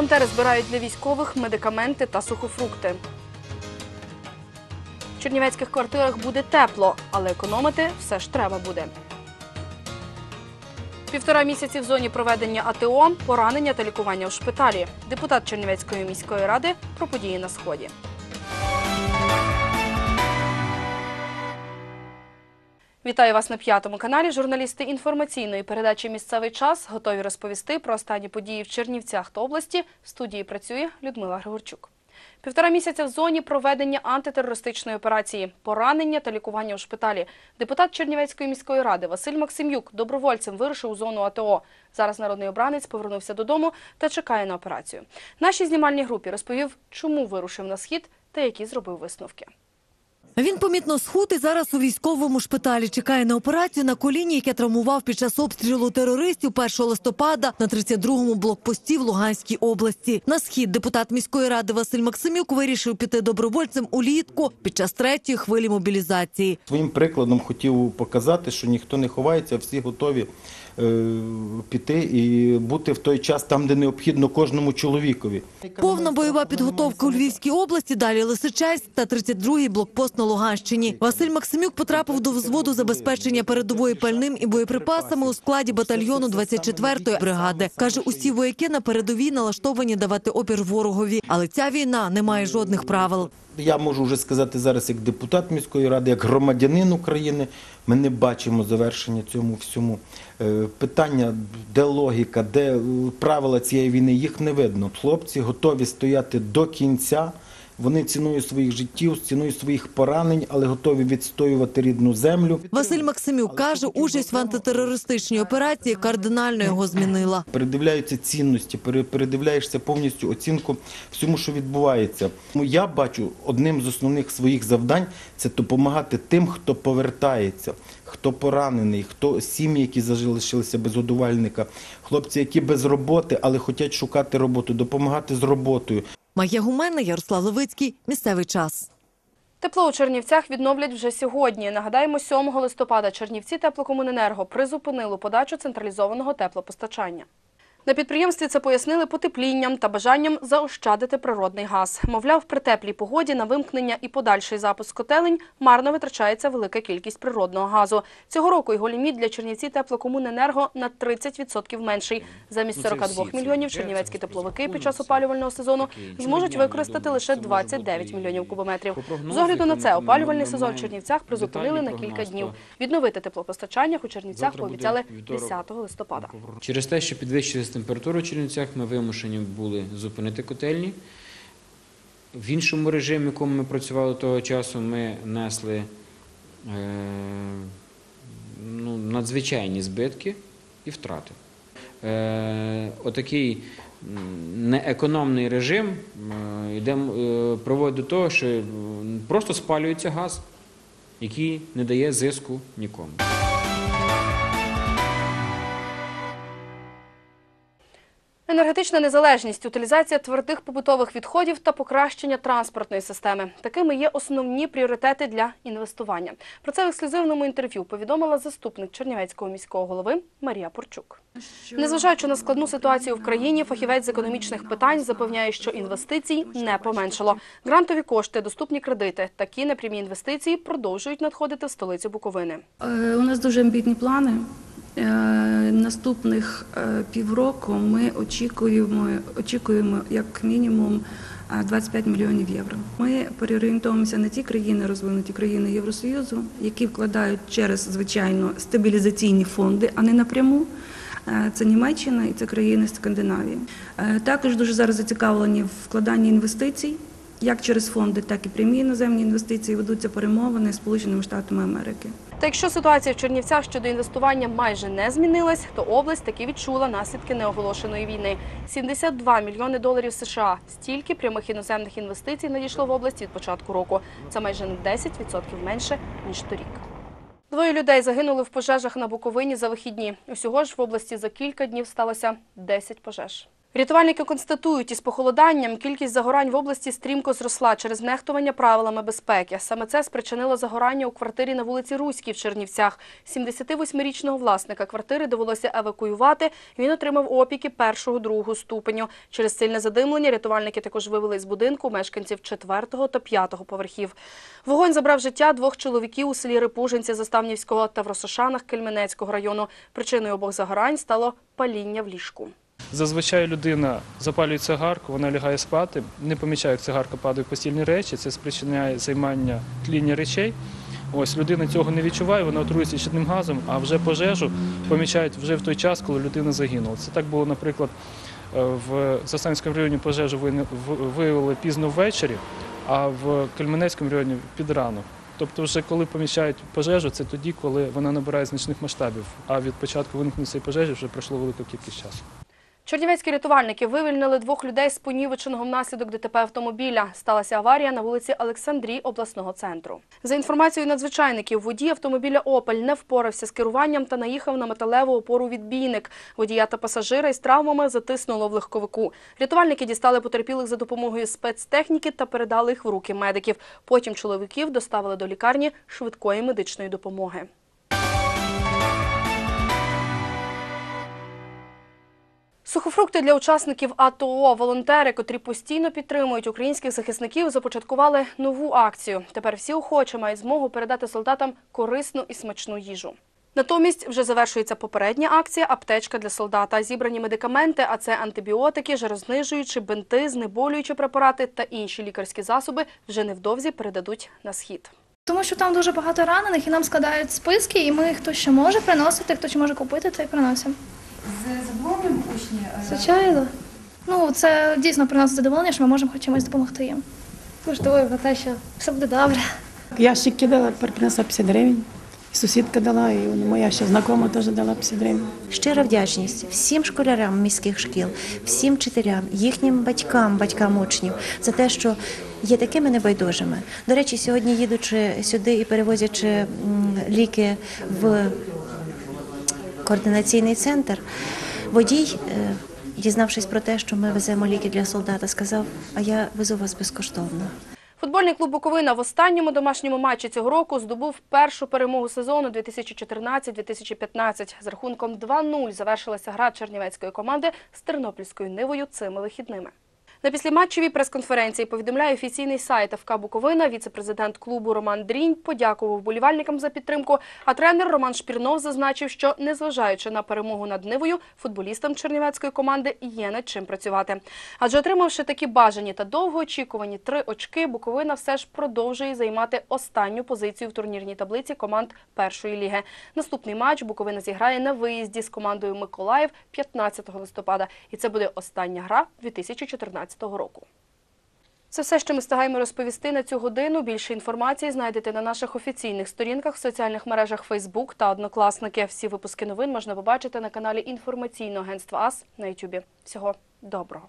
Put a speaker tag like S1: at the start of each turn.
S1: Волонтери збирають для військових медикаменти та сухофрукти. В чернівецьких квартирах буде тепло, але економити все ж треба буде. Півтора місяці в зоні проведення АТО, поранення та лікування у шпиталі. Депутат Чернівецької міської ради про події на сході. Вітаю вас на п'ятому каналі. Журналісти інформаційної передачі Місцевий час готові розповісти про останні події в Чернівцях та області. В студії працює Людмила Григорчук. Півтора місяця в зоні проведення антитерористичної операції, поранення та лікування у шпиталі. Депутат Чернівецької міської ради Василь Максимюк добровольцем вирушив у зону АТО. Зараз народний обранець повернувся додому та чекає на операцію. Нашій знімальній групі розповів, чому вирушив на схід та які зробив висновки.
S2: Він помітно схуд і зараз у військовому шпиталі чекає на операцію на коліні, яке травмував під час обстрілу терористів 1 листопада на 32-му блокпості в Луганській області. На схід депутат міської ради Василь Максимюк вирішив піти добровольцем улітку під час третьої хвилі мобілізації.
S3: Своїм прикладом хотів показати, що ніхто не ховається, всі готові піти і бути в той час там, де необхідно кожному чоловікові.
S2: Повна бойова підготовка у Львівській області, далі Лисичанськ та 32-й блокпост на Луганщині. Василь Максимюк потрапив до взводу забезпечення передової пальним і боєприпасами у складі батальйону 24-ї бригади. Каже, усі вояки на передовій налаштовані давати опір ворогові, але ця війна не має жодних правил.
S3: Я можу вже сказати зараз, як депутат міської ради, як громадянин України, ми не бачимо завершення цьому всьому. Е, Питання, де логіка, де е, правила цієї війни, їх не видно. Хлопці готові стояти до кінця. Вони ціною своїх життів, ціною своїх поранень, але готові відстоювати рідну землю.
S2: Василь Максимюк каже, участь в антитерористичній операції кардинально його змінила.
S3: передивляються цінності, пере- передивляєшся повністю оцінку всьому, що відбувається. Я бачу одним з основних своїх завдань це допомагати тим, хто повертається, хто поранений, хто сім'ї, які залишилися без годувальника, хлопці, які без роботи, але хочуть шукати роботу, допомагати з роботою.
S2: Майя Гумена, Ярослав Левицький. Місцевий час.
S1: Тепло у Чернівцях відновлять вже сьогодні. Нагадаємо, 7 листопада Чернівці теплокомуненерго призупинило подачу централізованого теплопостачання. На підприємстві це пояснили потеплінням та бажанням заощадити природний газ. Мовляв, при теплій погоді на вимкнення і подальший запуск котелень марно витрачається велика кількість природного газу. Цього року його ліміт для Чернівці теплокомуненерго на 30% менший. Замість 42 мільйонів чернівецькі тепловики під час опалювального сезону зможуть використати лише 29 мільйонів кубометрів. З огляду на це опалювальний сезон в Чернівцях призупинили на кілька днів. Відновити теплопостачання у Чернівцях пообіцяли 10 листопада.
S4: Через те, що підвищилась температура в Чернівцях, ми вимушені були зупинити котельні. В іншому режимі, в якому ми працювали того часу, ми несли е, ну, надзвичайні збитки і втрати. Е, отакий неекономний режим е, йде, е, до того, що просто спалюється газ, який не дає зиску нікому.
S1: Енергетична незалежність, утилізація твердих побутових відходів та покращення транспортної системи. Такими є основні пріоритети для інвестування. Про це в ексклюзивному інтерв'ю повідомила заступник Чернівецького міського голови Марія Порчук. Незважаючи на складну ситуацію в країні, фахівець з економічних питань запевняє, що інвестицій не поменшало. Грантові кошти, доступні кредити, такі непрямі інвестиції продовжують надходити в столицю Буковини.
S5: Е, У нас дуже амбітні плани. Е, Наступних е, півроку ми очікуємо, очікуємо як мінімум е, 25 мільйонів євро. Ми переорієнтуємося на ті країни, розвинуті країни Євросоюзу, які вкладають через звичайно стабілізаційні фонди, а не напряму. Е, Це Німеччина і це країни Скандинавії. Е, Також дуже зараз зацікавлені в вкладанні інвестицій. Як через фонди, так і прямі іноземні інвестиції ведуться перемовини з Сполученими Штатами Америки.
S1: Та якщо ситуація в Чернівцях щодо інвестування майже не змінилась, то область таки відчула наслідки неоголошеної війни. 72 мільйони доларів США. Стільки прямих іноземних інвестицій надійшло в область від початку року. Це майже на 10% менше ніж торік. Двоє людей загинули в пожежах на Буковині за вихідні. Усього ж в області за кілька днів сталося 10 пожеж. Рятувальники констатують, із похолоданням кількість загорань в області стрімко зросла через нехтування правилами безпеки. Саме це спричинило загорання у квартирі на вулиці Руській в Чернівцях. 78-річного власника квартири довелося евакуювати. Він отримав опіки першого-другого ступеню. Через сильне задимлення рятувальники також вивели з будинку мешканців четвертого та п'ятого поверхів. Вогонь забрав життя двох чоловіків у селі Рипужинці Заставнівського та в Росошанах Кельменецького району. Причиною обох загорань стало паління в ліжку.
S6: Зазвичай людина запалює цигарку, вона лягає спати, не помічає, як цигарка падає в постільні речі, це спричиняє займання тління речей. Ось людина цього не відчуває, вона отрується щитним газом, а вже пожежу помічають вже в той час, коли людина загинула. Це так було, наприклад, е, в Застанському районі пожежу виявили пізно ввечері, а в Кельменецькому районі під ранок. Тобто, вже коли помічають пожежу, це тоді, коли вона набирає значних масштабів. А від початку виникнення цієї пожежі вже пройшло велика кількість часу.
S1: Чернівецькі рятувальники вивільнили двох людей з понівеченого внаслідок ДТП автомобіля. Сталася аварія на вулиці Олександрій обласного центру. За інформацією надзвичайників, водій автомобіля «Опель» не впорався з керуванням та наїхав на металеву опору відбійник. Водія та пасажира із травмами затиснуло в легковику. Рятувальники дістали потерпілих за допомогою спецтехніки та передали їх в руки медиків. Потім чоловіків доставили до лікарні швидкої медичної допомоги. Сухофрукти для учасників АТО. Волонтери, котрі постійно підтримують українських захисників, започаткували нову акцію. Тепер всі охочі мають змогу передати солдатам корисну і смачну їжу. Натомість вже завершується попередня акція Аптечка для солдата. Зібрані медикаменти, а це антибіотики, жарознижуючі, бинти, знеболюючі препарати та інші лікарські засоби вже невдовзі передадуть на схід.
S7: Тому що там дуже багато ранених, і нам складають списки, і ми хто що може приносити, хто що може купити, то й приносимо.
S8: З задоволенням учні е,
S7: Звичайно. Ну, це дійсно приносить задоволення, що ми можемо хоч чимось допомогти їм.
S9: Можливо, про те, що все буде добре.
S8: ящик кидала, принесла 50 гривень. І сусідка дала, і моя ще знакома теж дала 50 гривень.
S10: Щира вдячність всім школярам міських шкіл, всім вчителям, їхнім батькам, батькам учнів за те, що є такими небайдужими. До речі, сьогодні їдучи сюди і перевозячи ліки в координаційний центр, водій, е, дізнавшись про те, що ми веземо ліки для солдата, сказав: А я везу вас безкоштовно.
S1: Футбольний клуб Буковина в останньому домашньому матчі цього року здобув першу перемогу сезону 2014-2015. З рахунком 2-0 завершилася гра чернівецької команди з тернопільською нивою цими вихідними. На післяматчевій прес-конференції повідомляє офіційний сайт ФК Буковина. Віце-президент клубу Роман Дрінь подякував вболівальникам за підтримку. А тренер Роман Шпірнов зазначив, що незважаючи на перемогу над Нивою, футболістам чернівецької команди є над чим працювати. Адже отримавши такі бажані та довгоочікувані три очки, Буковина все ж продовжує займати останню позицію в турнірній таблиці команд першої ліги. Наступний матч Буковина зіграє на виїзді з командою Миколаїв 15 листопада, і це буде остання гра 2014 2015 року. Це все, що ми стигаємо розповісти на цю годину. Більше інформації знайдете на наших офіційних сторінках в соціальних мережах Фейсбук та Однокласники. Всі випуски новин можна побачити на каналі інформаційного агентства АС на Ютубі. Всього доброго.